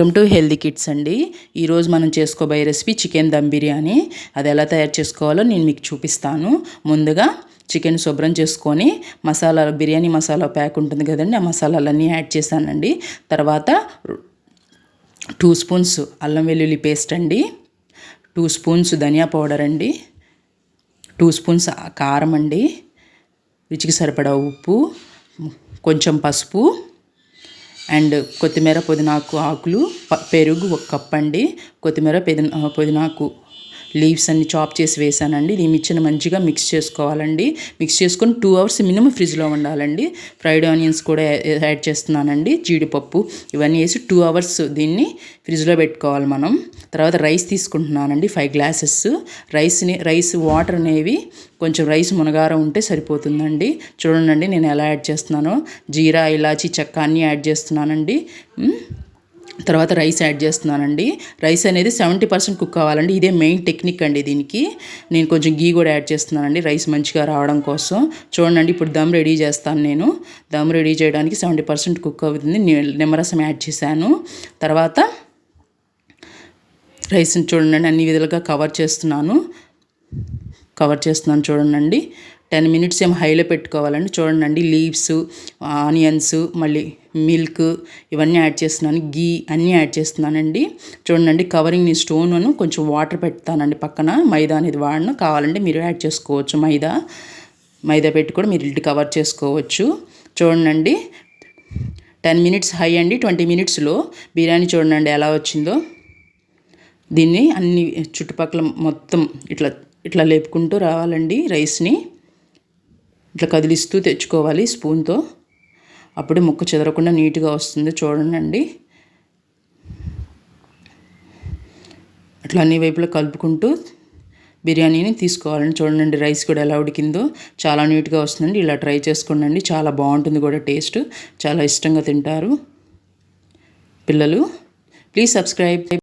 Welcome to healthy kits అండి. ఈరోజు మనం చేసుకోబోయే రెసిపీ చికెన్ దమ్ బిర్యానీ. అది ఎలా తయారు చేసుకోవాలో నేను మీకు చూపిస్తాను. ముందుగా చికెన్ శుభ్రం చేసుకొని మసాలా బిర్యానీ మసాలా ప్యాక్ ఉంటుంది కదండి ఆ మసాలాలన్నీ యాడ్ చేశానండి. తర్వాత టూ స్పూన్స్ అల్లం వెల్లుల్లి పేస్ట్ అండి టూ స్పూన్స్ ధనియా పౌడర్ అండి టూ స్పూన్స్ కారం అండి రుచికి సరిపడా ఉప్పు కొంచెం పసుపు అండ్ కొత్తిమీర పుదీనాకు ఆకులు పెరుగు ఒక కప్ అండి. కొత్తిమీర పుదీనాకు లీవ్స్ అన్ని చాప్ చేసి వేసానండి. ఈ మిర్చిని మంచిగా మిక్స్ చేసుకోవాలండి. మిక్స్ చేసుకొని టూ అవర్స్ మినిమం ఫ్రిడ్జ్లో ఉండాలండి. ఫ్రైడ్ ఆనియన్స్ కూడా యాడ్ చేస్తున్నానండి. జీడిపప్పు ఇవన్నీ వేసి టూ అవర్స్ దీన్ని ఫ్రిడ్జ్లో పెట్టుకోవాలి మనం. తర్వాత రైస్ తీసుకుంటున్నానండి ఫైవ్ గ్లాసెస్ రైస్ని రైస్ వాటర్ అనేవి కొంచెం రైస్ మునగారం ఉంటే సరిపోతుందండి. చూడండి నేను ఎలా యాడ్ చేస్తున్నానో. జీరా ఇలాచి చెక్క అన్నీ యాడ్ చేస్తున్నానండి. తర్వాత రైస్ యాడ్ చేస్తున్నానండి. రైస్ అనేది సెవెంటీ పర్సెంట్ కుక్ కావాలండి. ఇదే మెయిన్ టెక్నిక్ అండి దీనికి. నేను కొంచెం గీ కూడా యాడ్ చేస్తున్నానండి రైస్ మంచిగా రావడం కోసం. చూడండి ఇప్పుడు దమ్ రెడీ చేస్తాను నేను. దమ్ రెడీ చేయడానికి సెవెంటీ పర్సెంట్ కుక్ అవుతుంది. నిమ్మరసం యాడ్ చేశాను. తర్వాత రైస్ని చూడండి అన్ని విధాలుగా కవర్ చేస్తున్నాను. కవర్ చేస్తున్నాను చూడండి. టెన్ మినిట్స్ ఏం హైలో పెట్టుకోవాలండి. చూడండి లీవ్స్ ఆనియన్స్ మళ్ళీ మిల్క్ ఇవన్నీ యాడ్ చేస్తున్నాను. గీ అన్నీ యాడ్ చేస్తున్నానండి. చూడండి కవరింగ్ నీ స్టోన్ కొంచెం వాటర్ పెడతానండి పక్కన. మైదా అనేది వాడను. కావాలంటే మీరు యాడ్ చేసుకోవచ్చు. మైదా మైదా పెట్టి కూడా మీరు ఇల్లు కవర్ చేసుకోవచ్చు. చూడండి టెన్ మినిట్స్ హై అండి. ట్వంటీ మినిట్స్లో బిర్యానీ చూడండి ఎలా వచ్చిందో. దీన్ని అన్ని చుట్టుపక్కల మొత్తం ఇట్లా ఇట్లా లేపుకుంటూ రావాలండి రైస్ని. ఇట్లా కదిలిస్తూ తెచ్చుకోవాలి స్పూన్తో. అప్పుడే ముక్క చెదరకుండా నీట్గా వస్తుంది చూడండి అట్లా అన్ని వైపులా కలుపుకుంటూ బిర్యానీని తీసుకోవాలని చూడండి రైస్ కూడా ఎలా ఉడికిందో. చాలా నీట్గా వస్తుందండి. ఇలా ట్రై చేసుకోండి చాలా బాగుంటుంది కూడా టేస్ట్. చాలా ఇష్టంగా తింటారు పిల్లలు. Please subscribe.